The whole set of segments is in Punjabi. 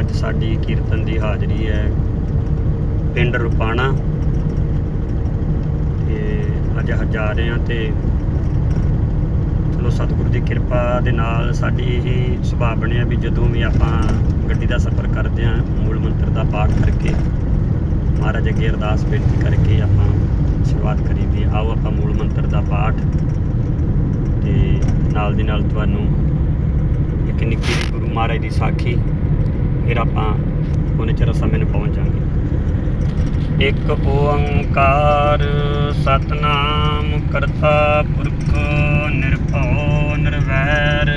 ਅੱਜ ਸਾਡੀ ਕੀਰਤਨ ਦੀ ਹਾਜ਼ਰੀ ਹੈ ਪਿੰਡ ਰੁਪਾਣਾ ਤੇ ਅੱਜ ਅਸੀਂ ਜਾ ਰਹੇ ਹਾਂ ਤੇ ਚਲੋ ਸਤਿਗੁਰੂ ਦੀ ਕਿਰਪਾ ਦੇ ਨਾਲ ਸਾਡੀ ਇਹ ਸੁਭਾਅ ਬਣਿਆ ਵੀ ਜਦੋਂ ਵੀ ਆਪਾਂ ਗੱਡੀ ਦਾ ਸਫ਼ਰ ਕਰਦੇ ਹਾਂ, ਮੂਲ ਮੰਤਰ ਦਾ ਪਾਠ ਕਰਕੇ, ਮਹਾਰਾਜ ਅੱਗੇ ਅਰਦਾਸ ਬੇਨਤੀ ਕਰਕੇ ਆਪਾਂ ਸ਼ੁਰੂਆਤ ਕਰੀਦੀ ਹੈ। ਆਓ ਆਪਾਂ ਮੂਲ ਮੰਤਰ ਦਾ ਪਾਠ ਤੇ ਨਾਲ ਦੀ ਨਾਲ ਤੁਹਾਨੂੰ ਇੱਕ ਨਿੱਕੀ ਗੁਰੂ ਮਹਾਰਾਜ ਦੀ ਸਾਖੀ ਫਿਰ ਆਪਾਂ ਉਹਨੇ ਚਿਰ ਸਮੇਂ ਨੂੰ ਪਹੁੰਚ ਜਾਵਾਂਗੇ। ਇੱਕ ਓੰਕਾਰ ਸਤਨਾਮ ਕਰਤਾ ਪੁਰਖ ਨਿਰਭਉ ਨਿਰਵੈਰ।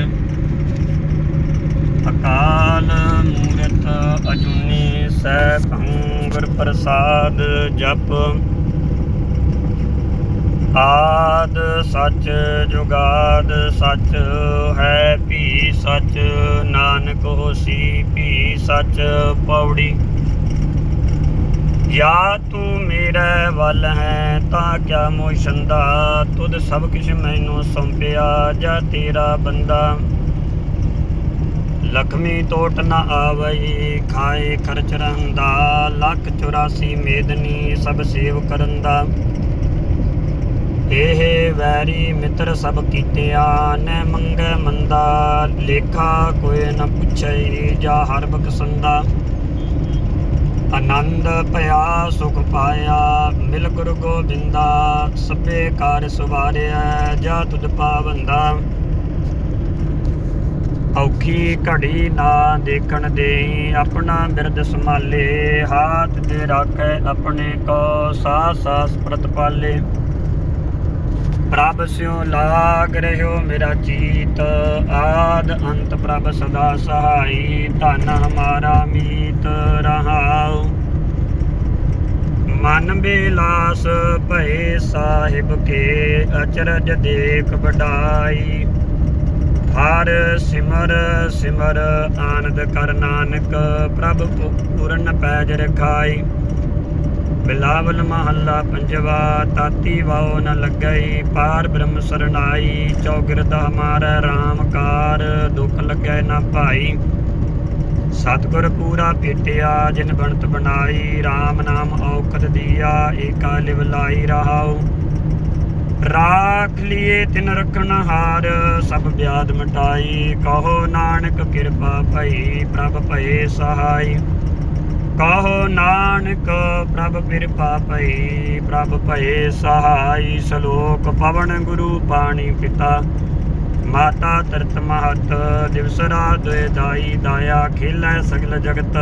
ਅਕਾਲ ਮੂਰਤ ਅਜੂਨੀ ਸੈਭੰ ਗੁਰ ਪ੍ਰਸਾਦ ਜਪ। ਆਦ ਸੱਚ ਜੁਗਾਦ ਸੱਚ ਹੈ ਭੀ ਸੱਚ, ਨਾਨਕ ਹੋਸੀ ਭੀ ਸੱਚ ਪੌੜੀ। ਯਾ ਤੂੰ ਮੇਰੇ ਵੱਲ ਹੈ ਤਾਂ ਕਿਆ ਮੋਸ਼ੰਦਾ ਤੁਧ ਸਭ ਕੁਛ ਮੈਨੂੰ ਸੌਂਪਿਆ ਜਾਂ ਤੇਰਾ ਬੰਦਾ? ਲਖਮੀ ਟੋਟ ਨਾ ਆਵਈ, ਖਾਏ ਖਰਚ ਰਹਿੰਦਾ। ਲੱਖ 84 ਮੇਦਨੀ ਸਭ ਸੇਵ ਕਰਨ ਦਾ। ਇਹ ਵੈਰੀ ਮਿੱਤਰ ਸਭ ਕੀਤਿਆ ਨੇ ਮੰਗੇ ਮੰਦਾ, ਲੇਖਾ ਕੋਈ ਨ ਪੁੱਛਈ ਜਾ ਹਰ ਬਖਸੰਦਾ। ਆਨੰਦ ਭਇਆ, ਸੁਖ ਪਾਇਆ, ਮਿਲ ਗੁਰੂ ਗੋਬਿੰਦਾ, ਸਭੇ ਕਾਰ ਸੁਵਾਰਿਆ, ਜਾ ਤੁਧ ਪਾਵੰਦਾ। ਔਖੀ ਘੜੀ ਨਾ ਦੇਖਣ ਦੇਈ, ਆਪਣਾ ਬਿਰਦ ਸੰਭਾਲੇ, ਹਾਥ ਤੇ ਰੱਖੇ ਆਪਣੇ ਕੋ ਸਾਹ ਸਾਸ ਪ੍ਰਤਪਾਲੇ। ਪ੍ਰਭ ਸਿਉ ਲਾਗ ਰਹਿਓ ਮੇਰਾ ਚੀਤ, ਆਦ ਅੰਤ ਪ੍ਰਭ ਸਦਾ ਸਹਾਈ, ਧਨ ਹਮਾਰਾ ਮੀਤ ਰਹਾਉ। ਮਨ ਬਿਲਾਸ ਭਏ ਸਾਹਿਬ ਕੇ ਅਚਰਜ ਦੇਖ ਵਡਾਈ। ਹਰ ਸਿਮਰ ਸਿਮਰ ਆਨੰਦ ਕਰ ਨਾਨਕ, ਪ੍ਰਭ ਪੂਰਨ ਪੈਜ ਰਖਾਈ। ਬਿਲਾਵਲ ਮਹੱਲਾ ਪੰਜਵਾ, ਤਾਤੀ ਵਾਉ ਨ ਲੱਗਈ, ਪਾਰ ਬ੍ਰਹਮ ਸਰਣਾਈ ਚੌਗਿਰਦ ਹਮਾਰਾ RAM ਕਾਰ, ਦੁਖ ਲੱਗੈ ਨਾ ਭਾਈ। ਸਤਿਗੁਰ ਪੂਰਾ ਭੇਟਿਆ, ਜਿਨ ਬਣਤ ਬਣਾਈ RAM ਨਾਮ ਔਖਦ ਦੀਆ, ਏਕਾ ਲਿਵ ਲਾਈ ਰਹਾਉ। ਰਾਖ ਲਿਏ ਤਿਨ ਰਖਣ ਹਾਰ, ਸਭ ਬਿਆਦ ਮਟਾਈ, ਕਹੋ ਨਾਨਕ ਕਿਰਪਾ ਭਈ, ਪ੍ਰਭ ਭਏ ਸਹਾਈ। ਕਹੋ ਨਾਨਕ, ਪ੍ਰਭ ਕਿਰਪਾ ਪਈ ਪ੍ਰਭ ਭਏ ਸਹਾਈ ਸ਼ਲੋਕ ਪਵਨ ਗੁਰੂ ਪਾਣੀ ਪਿਤਾ। ਮਾਤਾ ਤਰਤ ਮਹਤ ਦਿਵਸ ਰਾਤ ਦਾਈ, ਦਾਇਆ ਖੇਲੈ ਸਗਲ ਜਗਤ।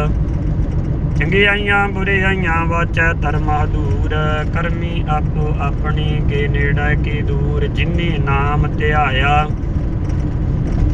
ਚੰਗਿਆਈਆਂ ਬੁਰਿਆਈਆਂ ਵਾਚੈ ਧਰਮ ਹਦੂਰ ਕਰਮੀ ਆਪੋ ਆਪਣੀ, ਕੇ ਨੇੜੇ, ਕੀ ਦੂਰ, ਜਿਨੇ ਨਾਮ ਧਿਆਇਆ।